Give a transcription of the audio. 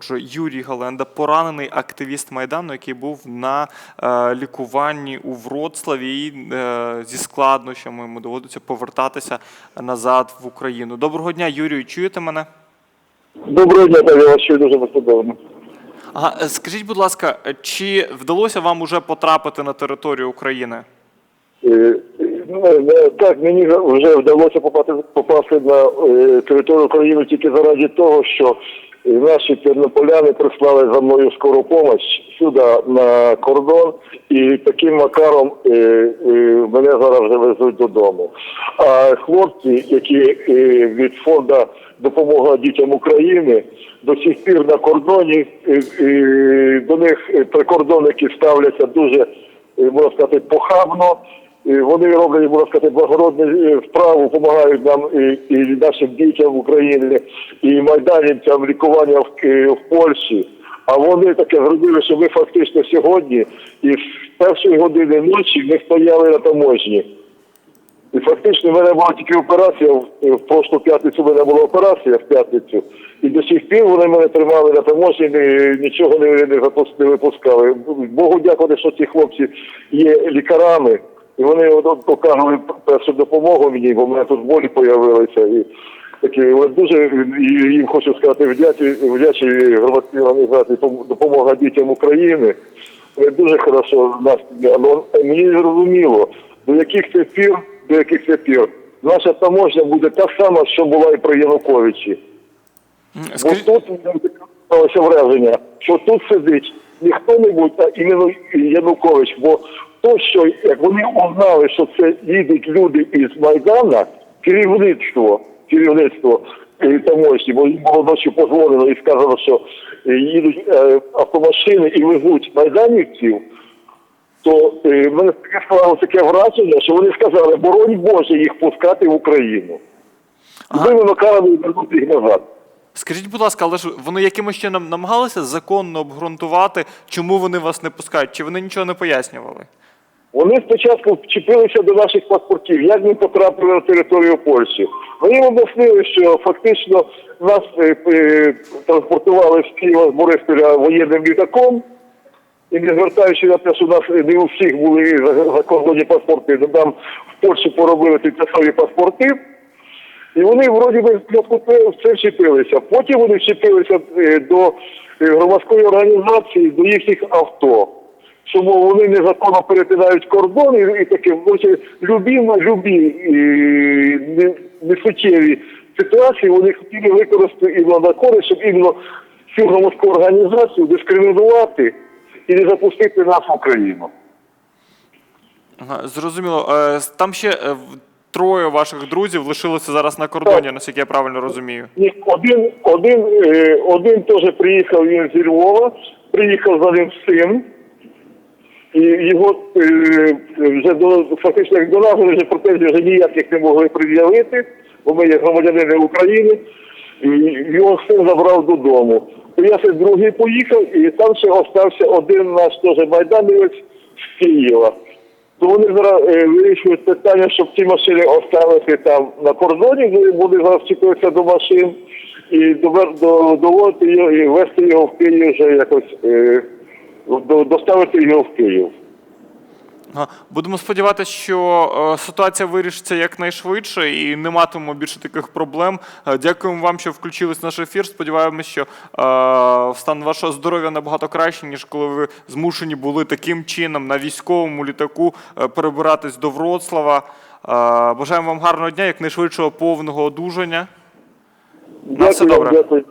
Отже, Юрій Галенда, поранений активіст Майдану, який був на е, лікуванні у Вроцлаві і е, зі складнощами йому доводиться повертатися назад в Україну. Доброго дня, Юрію. Чуєте мене? Доброго дня, Павло, вас чую дуже безподобно. Ага, е, скажіть, будь ласка, чи вдалося вам уже потрапити на територію України? Ну, Так, мені вже вдалося попасти, попасти на територію України тільки заради того, що е, наші тернополяни прислали за мною скору допомогу сюди на кордон, і таким макаром е, е, мене зараз вже везуть додому. А хлопці, які е, від фонду допомога дітям України до сих пір на кордоні, е, е, до них прикордонники ставляться дуже можна сказати, похабно. Вони роблять, можна сказати, благородну е, справу, допомагають нам і, і нашим дітям в Україні, і майданівцям лікування в, в Польщі. А вони таке зробили, що ми фактично сьогодні і з першої години ночі не стояли на таможні. І фактично в мене була тільки операція. В, в прошлу п'ятницю в мене була операція в п'ятницю. І до сих пір вони мене тримали на таможні, ні- нічого не, не, не випускали. Богу дякувати, що ці хлопці є лікарами. І вони оказували першу допомогу мені, бо в мене тут болі з'явилися. І такі от дуже їм хочу сказати вдячні, вдячні громадській організації допомога дітям України. Вони дуже хорошо нас але мені зрозуміло, до яких це пір, до яких це пір. Наша таможня буде та сама, що була і при Януковичі. Бо тут сталося враження, що тут сидить не хто-небудь, а іменно Янукович. Бо то, що як вони узнали, що це їдуть люди із Майдана, керівництво, керівництво е, таможні, бо їм було ночі позволено і сказано, що е, їдуть е, автомашини і везуть майданівців, то е, в мене таке склало таке враження, що вони сказали, боронь Боже їх пускати в Україну. І Ага. ми вимикали вернути їх назад. скажіть, будь ласка, але ж вони якимось чином намагалися законно обґрунтувати, чому вони вас не пускають? Чи вони нічого не пояснювали? Вони спочатку вчепилися до наших паспортів, як ми потрапили на територію Польщі. Вони об'яснили, що фактично нас е, е, транспортували з Києва з Борисполя воєнним літаком, і не звертаючи на те, що у нас не у всіх були за- закордонні паспорти, то нам в Польщі поробили тимчасові паспорти. І вони вроді би в це вчепилися. Потім вони вчепилися е, до е, громадської організації, до їхніх авто. Мов, вони незаконно перетинають кордон і, і таке може, любі, любі е, не- несуттєві ситуації вони хотіли використати іменно на користь, щоб іменно цю громадську організацію дискримінувати і не запустити нас в Україну. Ага, зрозуміло. Е, Там ще е, троє ваших друзів лишилося зараз на кордоні, Так. наскільки я правильно розумію. Ні, один, один, е, один теж приїхав він зі Львова, приїхав за ним син, і його е, вже до фактично до нас вже претензій вже ніяких не могли пред'явити, бо ми є громадянини України, і його син забрав додому. То я ще другий поїхав, і там ще остався один наш теж майданівець з Києва. То вони зараз е, вирішують питання, щоб ці машини оставити там на кордоні, вони вони зараз чекаються до машин і довер- до- доводити його і вести його в Київ вже якось е, доставити його в Київ. Будемо сподіватися, що е, ситуація вирішиться якнайшвидше і не матимемо більше таких проблем. Е, Дякуємо вам, що включились в наш ефір. Сподіваємося, що е, стан вашого здоров'я набагато краще, ніж коли ви змушені були таким чином на військовому літаку перебиратись до Вроцлава. Бажаємо вам гарного дня, якнайшвидшого повного одужання. На все добре. дякую.